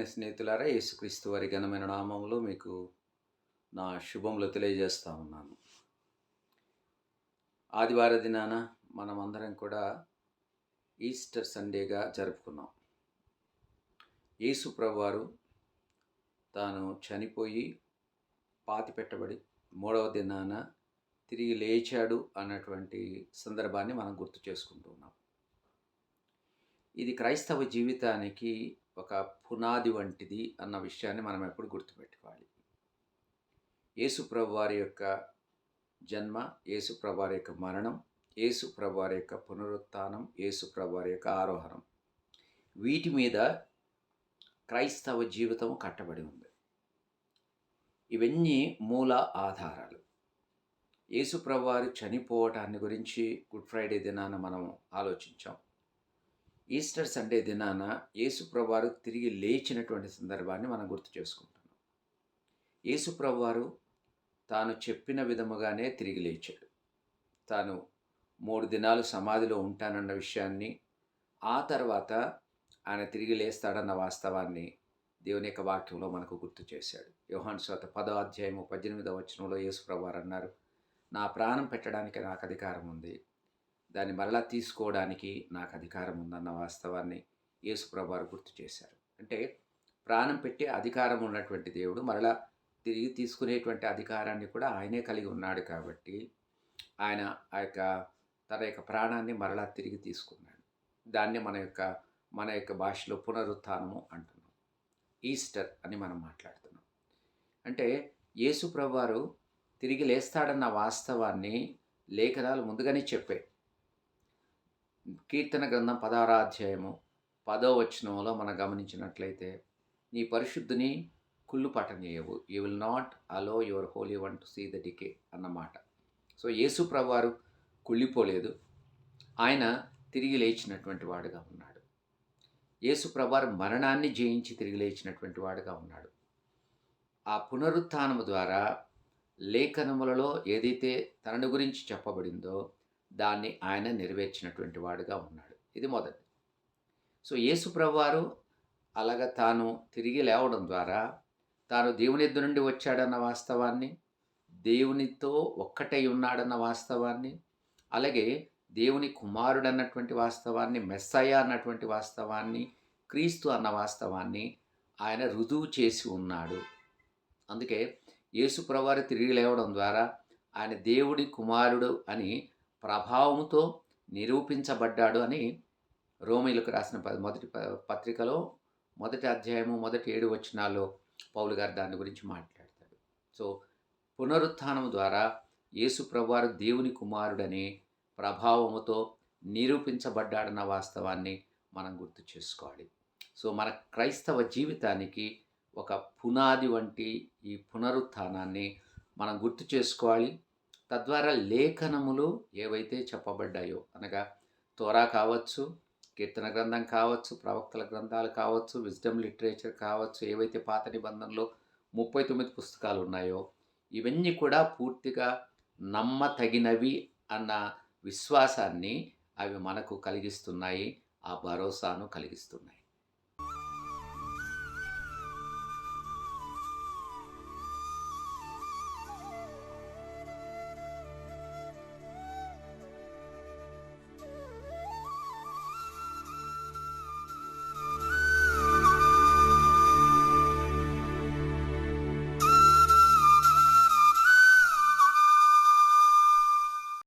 ప్రియమైన స్నేహితులారా యేసుక్రీస్తు వారి ఘనమైన నామంలో మీకు నా శుభములు తెలియజేస్తా ఉన్నాను. ఆదివార దినాన మనమందరం కూడా ఈస్టర్ సండేగా జరుపుకున్నాం. యేసు ప్రభువారు తాను చనిపోయి పాతి పెట్టబడి మూడవ దినాన తిరిగి లేచాడు అన్నటువంటి సందర్భాన్ని మనం గుర్తు చేసుకుంటున్నాం ఇది క్రైస్తవ జీవితానికి ఒక పునాది వంటిది అన్న విషయాన్ని మనం ఎప్పుడు గుర్తుపెట్టుకోవాలి. యేసు వారి యొక్క జన్మ యేసు వారి యొక్క మరణం యేసు వారి యొక్క పునరుత్థానం యేసు వారి యొక్క ఆరోహణం. వీటి మీద క్రైస్తవ జీవితం కట్టబడి ఉంది. ఇవన్నీ మూల ఆధారాలు. యేసు వారు చనిపోవటాన్ని గురించి గుడ్ ఫ్రైడే దినాన మనం ఆలోచించాం. ఈస్టర్ సండే దినాన యేసుప్రభువారు తిరిగి లేచినటువంటి సందర్భాన్ని మనం గుర్తు చేసుకుంటున్నాం. యేసుప్రభువారు తాను చెప్పిన విధముగానే తిరిగి లేచాడు. తాను మూడు దినాలు సమాధిలో ఉంటానన్న విషయాన్ని ఆ తర్వాత ఆయన తిరిగి లేస్తాడన్న వాస్తవాన్ని దేవుని యొక్క వాక్యంలో మనకు గుర్తు చేశాడు. యోహాన్ స్వాత పదో అధ్యాయము పద్దెనిమిదవ వచనంలో యేసుప్రభువారు అన్నారు నా ప్రాణం పెట్టడానికి నాకు అధికారం ఉంది. దాన్ని మరలా తీసుకోవడానికి నాకు అధికారం ఉందన్న వాస్తవాన్ని యేసుప్రభారు గుర్తు చేశారు. అంటే ప్రాణం పెట్టే అధికారం ఉన్నటువంటి దేవుడు మరలా తిరిగి తీసుకునేటువంటి అధికారాన్ని కూడా ఆయనే కలిగి ఉన్నాడు కాబట్టి ఆయన ఆ యొక్క తన యొక్క ప్రాణాన్ని మరలా తిరిగి తీసుకున్నాడు. దాన్ని మన యొక్క మన యొక్క భాషలో పునరుత్థానము అంటున్నాం. ఈస్టర్ అని మనం మాట్లాడుతున్నాం. అంటే యేసు ప్రభువారు తిరిగి లేస్తాడన్న వాస్తవాన్ని లేఖనాలు ముందుగానే చెప్పాయి. కీర్తన గ్రంథం పదారాధ్యాయము పదో వచనంలో మనం గమనించినట్లయితే నీ పరిశుద్ధిని కుళ్ళు చేయవు. You will not allow your holy one to see the decay అన్నమాట. సో యేసు ప్రభువారు కుళ్ళిపోలేదు. ఆయన తిరిగి లేచినటువంటి వాడుగా ఉన్నాడు. యేసు ప్రభువారు మరణాన్ని జయించి తిరిగి లేచినటువంటి వాడుగా ఉన్నాడు. ఆ పునరుత్నము ద్వారా లేఖనములలో ఏదైతే తనను గురించి చెప్పబడిందో దాన్ని ఆయన నెరవేర్చినటువంటి వాడుగా ఉన్నాడు. ఇది మొదటి సో యేసుప్రభు వారు అలాగ తాను తిరిగి లేవడం ద్వారా తాను దేవుని ఎద్దు నుండి వచ్చాడన్న వాస్తవాన్ని దేవునితో ఒక్కటై ఉన్నాడన్న వాస్తవాన్ని అలాగే దేవుని కుమారుడు అన్నటువంటి వాస్తవాన్ని మెస్సయ్య అన్నటువంటి వాస్తవాన్ని క్రీస్తు అన్న వాస్తవాన్ని ఆయన రుజువు చేసి ఉన్నాడు. అందుకే యేసు ప్రభువారు తిరిగి లేవడం ద్వారా ఆయన దేవుడి కుమారుడు అని ప్రభావంతో నిరూపించబడ్డాడు అని రోమిలకు రాసిన మొదటి పత్రికలో మొదటి అధ్యాయము మొదటి ఏడు వచనాల్లో పౌలు గారు దాని గురించి మాట్లాడతాడు. సో పునరుత్థానం ద్వారా యేసు ప్రభువారు దేవుని కుమారుడని ప్రభావముతో నిరూపించబడ్డాడన్న వాస్తవాన్ని మనం గుర్తు చేసుకోవాలి. సో మన క్రైస్తవ జీవితానికి ఒక పునాది వంటి ఈ పునరుత్థానాన్ని మనం గుర్తు చేసుకోవాలి. తద్వారా లేఖనములు ఏవైతే చెప్పబడ్డాయో అనగా తోరా కావచ్చు కీర్తన గ్రంథం కావచ్చు ప్రవక్తల గ్రంథాలు కావచ్చు విజ్డమ్ లిటరేచర్ కావచ్చు ఏవైతే పాత నిబంధనలో ముప్పై తొమ్మిది పుస్తకాలు ఉన్నాయో ఇవన్నీ కూడా పూర్తిగా నమ్మతగినవి అన్న విశ్వాసాన్ని అవి మనకు కలిగిస్తున్నాయి ఆ భరోసాను కలిగిస్తున్నాయి.